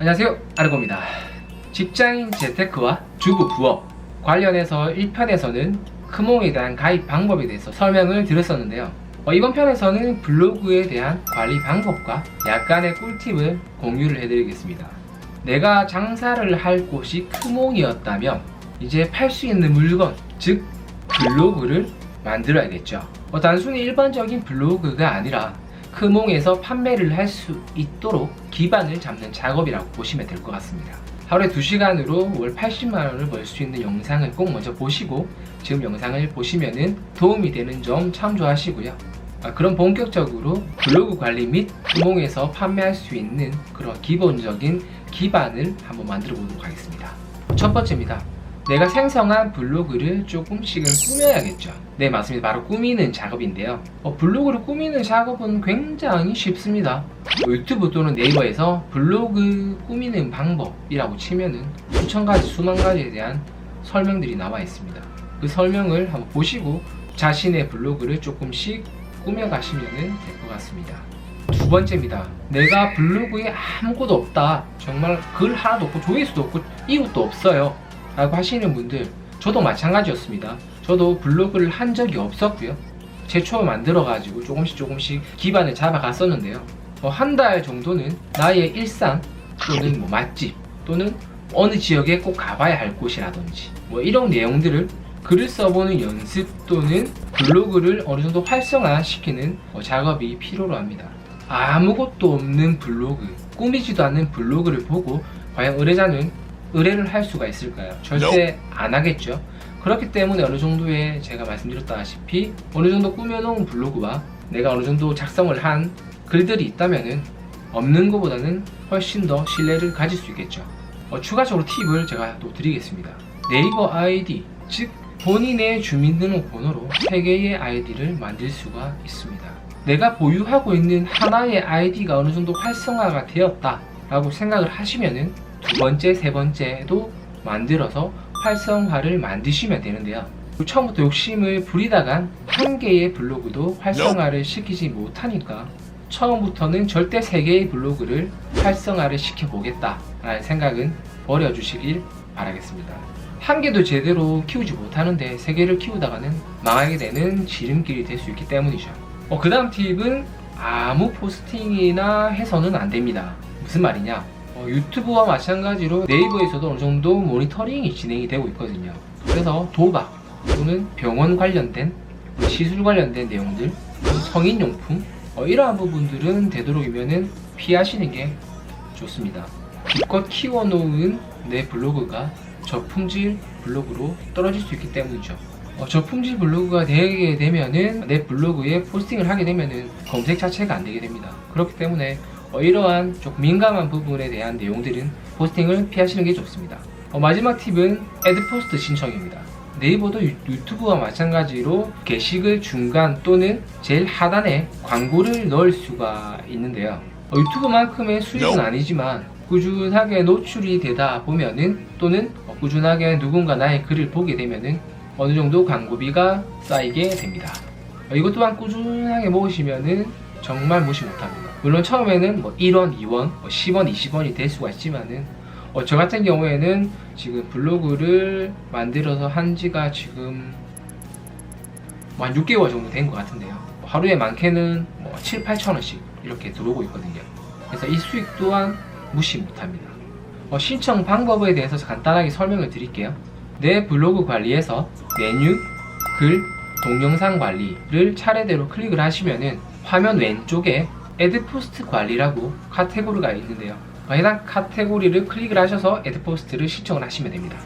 안녕하세요. 아르고입니다. 직장인 재테크와 주부 부업 관련해서 1편에서는 크몽에 대한 가입 방법에 대해서 설명을 드렸었는데요. 어, 이번 편에서는 블로그에 대한 관리 방법과 약간의 꿀팁을 공유를 해드리겠습니다. 내가 장사를 할 곳이 크몽이었다면 이제 팔 수 있는 물건 즉 블로그를 만들어야겠죠. 어, 단순히 일반적인 블로그가 아니라 크몽에서 판매를 할 수 있도록 기반을 잡는 작업이라고 보시면 될 것 같습니다. 하루에 2시간으로 월 80만원을 벌 수 있는 영상을 꼭 먼저 보시고 지금 영상을 보시면 도움이 되는 점 참조하시고요. 아, 그럼 본격적으로 블로그 관리 및 크몽에서 판매할 수 있는 그런 기본적인 기반을 한번 만들어 보도록 하겠습니다. 첫 번째입니다. 내가 생성한 블로그를 조금씩은 꾸며야겠죠. 네, 맞습니다. 바로 꾸미는 작업인데요. 어, 블로그를 꾸미는 작업은 굉장히 쉽습니다. 뭐 유튜브 또는 네이버에서 블로그 꾸미는 방법이라고 치면은 수천 가지, 수만 가지에 대한 설명들이 나와 있습니다. 그 설명을 한번 보시고 자신의 블로그를 조금씩 꾸며가시면 될 것 같습니다. 두 번째입니다. 내가 블로그에 아무것도 없다. 정말 글 하나도 없고 조회수도 없고 이웃도 없어요. 라고 하시는 분들 저도 마찬가지였습니다. 저도 블로그를 한 적이 없었고요. 제초 만들어 가지고 조금씩 조금씩 기반을 잡아갔었는데요. 한달 정도는 나의 일상 또는 뭐 맛집 또는 어느 지역에 꼭 가봐야 할 곳이라든지 뭐 이런 내용들을 글을 써보는 연습 또는 블로그를 어느 정도 활성화시키는 어, 작업이 필요로 합니다. 아무것도 없는 블로그, 꾸미지도 않는 블로그를 보고 과연 의뢰자는 의뢰를 할 수가 있을까요? 절대 안 하겠죠. 그렇기 때문에 어느 정도의 제가 말씀드렸다시피 어느 정도 꾸며놓은 블로그와 내가 어느 정도 작성을 한 글들이 있다면은 없는 것보다는 훨씬 더 신뢰를 가질 수 있겠죠. 어, 추가적으로 팁을 제가 또 드리겠습니다. 네이버 아이디, 즉 본인의 주민등록번호로 3개의 아이디를 만들 수가 있습니다. 내가 보유하고 있는 하나의 아이디가 어느 정도 활성화가 되었다 라고 생각을 하시면은 두 번째, 세 번째도 만들어서 활성화를 만드시면 되는데요. 처음부터 욕심을 부리다간 한 개의 블로그도 활성화를 시키지 못하니까 처음부터는 절대 세 개의 블로그를 활성화를 시켜보겠다라는 생각은 버려주시길 바라겠습니다. 한 개도 제대로 키우지 못하는데 세 개를 키우다가는 망하게 되는 지름길이 될 수 있기 때문이죠. 어, 그 다음 팁은 아무 포스팅이나 해서는 안 됩니다. 무슨 말이냐? 어, 유튜브와 마찬가지로 네이버에서도 어느 정도 모니터링이 진행이 되고 있거든요. 그래서 도박 또는 병원 관련된 시술 관련된 내용들, 성인용품 어, 이러한 부분들은 되도록이면은 피하시는 게 좋습니다. 기껏 키워놓은 내 블로그가 저품질 블로그로 떨어질 수 있기 때문이죠. 어, 저품질 블로그가 되게 되면은 내 블로그에 포스팅을 하게 되면은 검색 자체가 안 되게 됩니다. 그렇기 때문에 어, 이러한 조금 민감한 부분에 대한 내용들은 포스팅을 피하시는 게 좋습니다. 어, 마지막 팁은 애드포스트 신청입니다. 네이버도 유, 유튜브와 마찬가지로 게시글 중간 또는 제일 하단에 광고를 넣을 수가 있는데요. 어, 유튜브만큼의 수익은 아니지만 꾸준하게 노출이 되다 보면은 또는 어, 꾸준하게 누군가 나의 글을 보게 되면은 어느 정도 광고비가 쌓이게 됩니다. 어, 이것 또한 꾸준하게 모으시면은 정말 무시 못합니다. 물론 처음에는 뭐 1원, 2원, 뭐 10원, 20원이 될 수가 있지만은 어, 저 같은 경우에는 지금 블로그를 만들어서 한 지가 지금 뭐 한 6개월 정도 된 것 같은데요. 하루에 많게는 뭐 7, 8천 원씩 이렇게 들어오고 있거든요. 그래서 이 수익 또한 무시 못합니다. 어, 신청 방법에 대해서 간단하게 설명을 드릴게요. 내 블로그 관리에서 메뉴, 글, 동영상 관리를 차례대로 클릭을 하시면은 화면 왼쪽에 애드포스트 관리라고 카테고리가 있는데요. 어, 해당 카테고리를 클릭을 하셔서 애드포스트를 신청을 하시면 됩니다.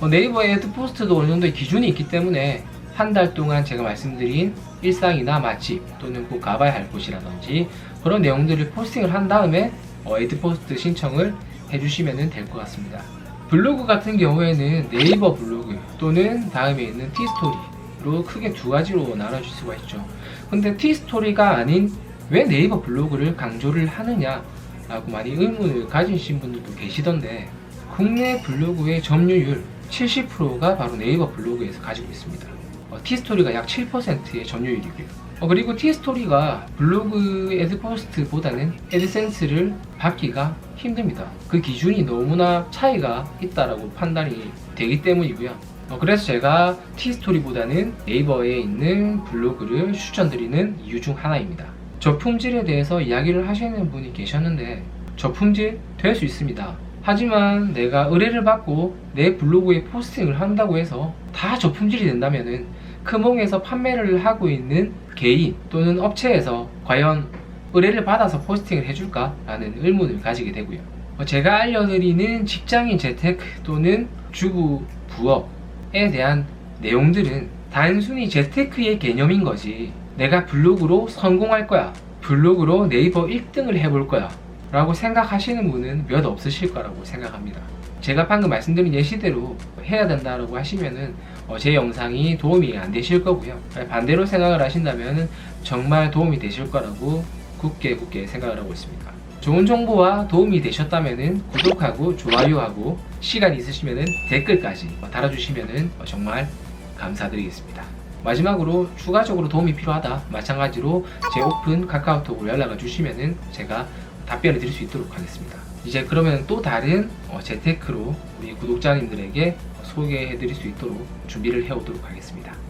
어, 네이버의 애드포스트도 어느 정도의 기준이 있기 때문에 한 달 동안 제가 말씀드린 일상이나 맛집 또는 꼭 가봐야 할 곳이라든지 그런 내용들을 포스팅을 한 다음에 어, 애드포스트 신청을 해주시면 될 것 같습니다. 블로그 같은 경우에는 네이버 블로그 또는 다음에 있는 티스토리로 크게 두 가지로 나눠질 수가 있죠. 근데 티스토리가 아닌 왜 네이버 블로그를 강조를 하느냐 라고 많이 의문을 가지신 분들도 계시던데 국내 블로그의 점유율 70%가 바로 네이버 블로그에서 가지고 있습니다. 어, 티스토리가 약 7%의 점유율이고요. 어, 그리고 티스토리가 블로그 애드포스트보다는 애드센스를 받기가 힘듭니다. 그 기준이 너무나 차이가 있다라고 판단이 되기 때문이고요. 어, 그래서 제가 티스토리보다는 네이버에 있는 블로그를 추천드리는 이유 중 하나입니다. 저 품질에 대해서 이야기를 하시는 분이 계셨는데 저 품질 될 수 있습니다. 하지만 내가 의뢰를 받고 내 블로그에 포스팅을 한다고 해서 다 저 품질이 된다면은 크몽에서 판매를 하고 있는 개인 또는 업체에서 과연 의뢰를 받아서 포스팅을 해줄까 라는 의문을 가지게 되고요. 어, 제가 알려드리는 직장인 재테크 또는 주부 부업에 대한 내용들은 단순히 재테크의 개념인 거지. 내가 블로그로 성공할 거야. 블로그로 네이버 1등을 해볼 거야. 라고 생각하시는 분은 몇 없으실 거라고 생각합니다. 제가 방금 말씀드린 예시대로 해야 된다라고 하시면은 어, 제 영상이 도움이 안 되실 거고요. 반대로 생각을 하신다면 정말 도움이 되실 거라고 굳게 굳게 생각을 하고 있습니다. 좋은 정보와 도움이 되셨다면 구독하고 좋아요하고 시간 있으시면 댓글까지 달아주시면 정말 감사드리겠습니다. 마지막으로 추가적으로 도움이 필요하다 마찬가지로 제 오픈 카카오톡으로 연락을 주시면 제가 답변을 드릴 수 있도록 하겠습니다. 이제 그러면 또 다른 어, 재테크로 우리 구독자님들에게 소개해 드릴 수 있도록 준비를 해 오도록 하겠습니다.